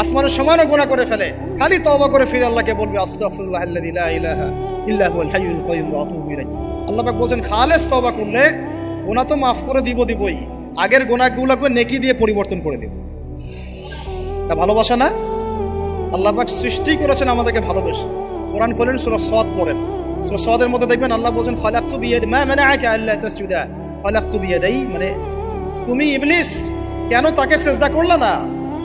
আসমানের সমানও গোনা করে ফেলে। খালি তওবা করে ফিরে আল্লাহকে বলবে আল্লাহ বলছেন, খালেস তওবা করলে গোনা তো মাফ করে দিব দিবই। আগের গুনাহগুলোকে নেকি দিয়ে পরিবর্তন করে দেব। তা ভালোবাসা না? আল্লাহ পাক সৃষ্টি করেছেন আমাদেরকে ভালোবেসে। কোরআন খোলেন সূরা সদ পড়েন। সূরা সদের মধ্যে দেখবেন আল্লাহ বলছেন, খালাকতু বিয়াদি, মা মানাআকা আল্লা তাসজুদা। খালাকতু বিয়াদাই মানে তুমি ইবলিস, কেন তাকে সেজদা করলে না?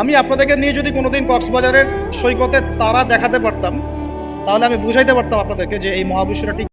আমি আপনাদেরকে নিয়ে যদি কোনোদিন কক্সবাজারের সৈকতে তারা দেখাতে পারতাম, তাহলে আমি বুঝাইতে পারতাম আপনাদেরকে যে এই মহাবিশ্বটা ঠিক